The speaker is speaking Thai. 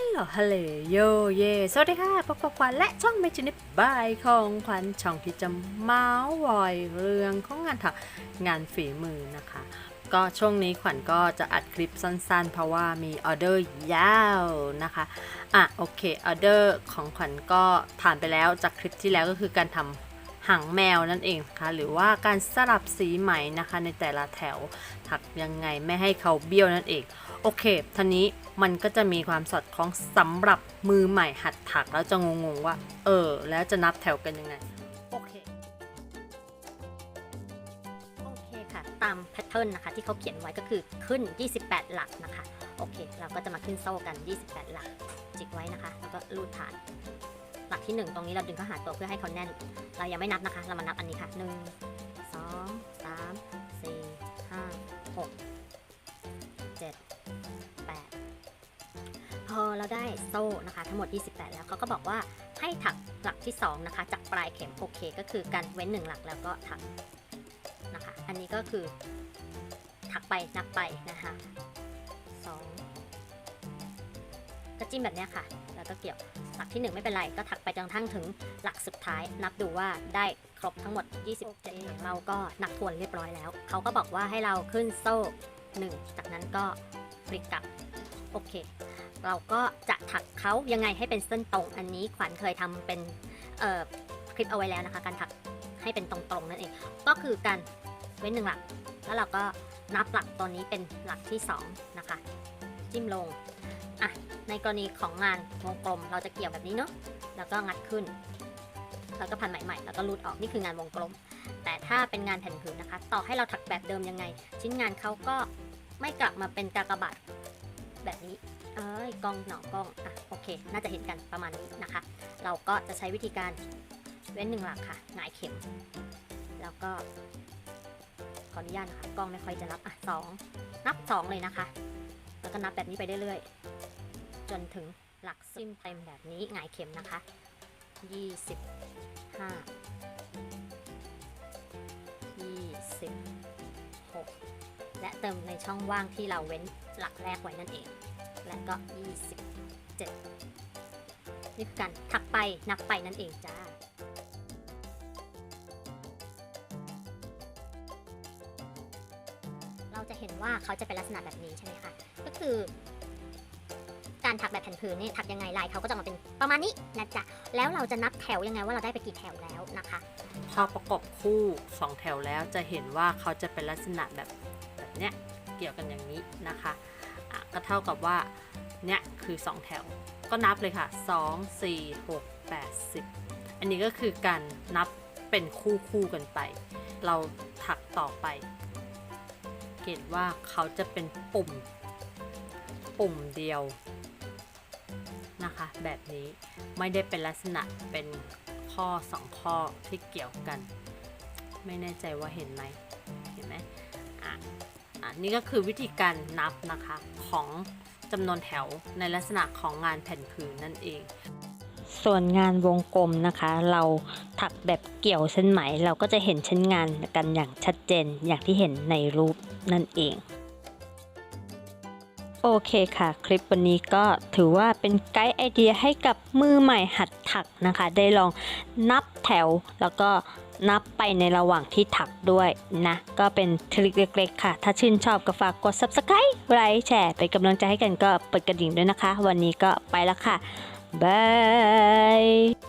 ฮัลโหลฮัลโหลโยเย สวัสดีค่ะ พบกับขวัญและช่องเมจินิบายของขวัญช่องที่จะเมาส์วอยเรื่องของงานถักงานฝีมือนะคะ ก็ช่วงนี้ขวัญก็จะอัดคลิปสั้นๆ เพราะว่ามีออเดอร์ยาวนะคะ อะโอเคออเดอร์ของขวัญก็ผ่านไปแล้วจากคลิปที่แล้วก็คือการทำหางแมวนั่นเองนะคะหรือว่าการสลับสีไหมนะคะในแต่ละแถวถักยังไงไม่ให้เขาเบี้ยวนั่นเอง โอเคทีนี้มันก็จะมีความสอดคล้องสำหรับมือใหม่หัดถักแล้วจะงงๆว่า เออ แล้วจะนับแถวกันยังไง โอเค โอเคค่ะ ตามแพทเทิร์นนะคะที่เขาเขียนไว้ก็คือขึ้น 28 หลักนะคะ โอเค เราก็จะมาขึ้นโซ่กัน 28 หลัก จิกไว้นะคะ แล้วก็ลูดผ่าน หลักที่ 1 ตรงนี้เราดึงเข้าหาตัวเพื่อให้เขาแน่น เรายังไม่นับนะคะ เรามานับอันนี้ค่ะ 1 เราได้โซ่นะคะ ทั้งหมด 28 แล้วเขาก็บอกว่าให้ถักหลักที่ 2 นะคะ จากปลายเข็มโอเค ก็คือการเว้น 1 หลักแล้วก็ถักนะคะ อันนี้ก็คือถักไปนับไปนะคะสองก็จิ้มแบบเนี้ยค่ะ แล้วก็เกี่ยวหลักที่ 1 ไม่เป็นไร ก็ถักไปจนกระทั่งถึงหลักสุดท้าย นับดูว่าได้ครบทั้งหมด 27เราก็นับทวนเรียบร้อยแล้ว เขาก็บอกว่าให้เราขึ้นโซ่ 1 จากนั้นก็ฟลิกกลับ โอเค เราก็จะถักเขายังไงให้เป็นเส้นตรง อันนี้ขวัญเคยทำเป็นคลิปเอาไว้แล้วนะคะ การถักให้เป็นตรงๆนั่นเอง ก็คือการเว้นหนึ่งหลัก แล้วเราก็นับหลักตัวนี้เป็นหลักที่2นะคะ จิ้มลงอะในกรณีของงานวงกลมเราจะเกี่ยวแบบนี้เนาะแล้วก็งัดขึ้น แล้วก็พันใหม่ๆแล้วก็รูดออกนี่คืองานวงกลม แต่ถ้าเป็นงานแผ่นผืนนะคะ ต่อให้เราถักแบบเดิมยังไง ชิ้นงานเขาก็ไม่กลับมาเป็นกากบาท แบบนี้ เอ้ยกล้องหนอกล้องอะโอเค น่าจะเห็นกันประมาณนี้นะคะ เราก็จะใช้วิธีการเว้นหนึ่งหลักค่ะหงายเข็ม แล้วก็ขออนุญาตนะคะกล้องไม่ค่อยจะรับอะสองนับสองเลยนะคะ แล้วก็นับแบบนี้ไปเรื่อยๆ จนถึงหลักซิมเต็มแบบนี้หงายเข็มนะคะยี่สิบห้ายี่สิบ และเติมในช่องว่างที่เราเว้นหลักแรกไว้นั่นเอง และก็ยี่สิบเจ็ดนี่คือการถักไปนับไปนั่นเองจ้าเราจะเห็นว่าเขาจะเป็นลักษณะแบบนี้ใช่ไหมคะ ก็คือ การถักแบบแผ่นผืนนี่ถักยังไงลายเขาก็จะมาเป็นประมาณนี้นะจ๊ะ แล้วเราจะนับแถวยังไงว่าเราได้ไปกี่แถวแล้วนะคะ พอประกบคู่สองแถวแล้วจะเห็นว่าเขาจะเป็นลักษณะแบบ เนี้ยเกี่ยวกันอย่างนี้นะคะอะก็เท่ากับว่าเนี่ยคือ 2 แถว ก็นับเลยค่ะ 2 4 6 8 10 อันนี้ก็คือการนับเป็นคู่คู่กันไป เราถักต่อไป เกตว่าเขาจะเป็นปุ่ม ปุ่มเดียวนะคะ แบบนี้ไม่ได้เป็นลักษณะเป็นข้อสองข้อที่เกี่ยวกัน ไม่แน่ใจว่าเห็นไหมเห็นไหมอะ อันนี่ก็คือวิธีการนับนะคะของจำนวนแถวในลักษณะของงานแผ่นผืนนั่นเอง ส่วนงานวงกลมนะคะ เราถักแบบเกี่ยวเส้นไหม เราก็จะเห็นเส้นงานกันอย่างชัดเจนอย่างที่เห็นในรูปนั่นเอง โอเคค่ะ คลิปวันนี้ก็ถือว่าเป็นไกด์ไอเดียให้กับมือใหม่หัดถักนะคะ ได้ลองนับแถวแล้วก็นับไปในระหว่างที่ถักด้วยนะ ก็เป็นทริคเล็กๆค่ะ ถ้าชื่นชอบก็ฝากกด subscribe ไลค์แชร์เป็นกำลังใจให้กันก็เปิดกระดิ่งด้วยนะคะ วันนี้ก็ไปแล้วค่ะบาย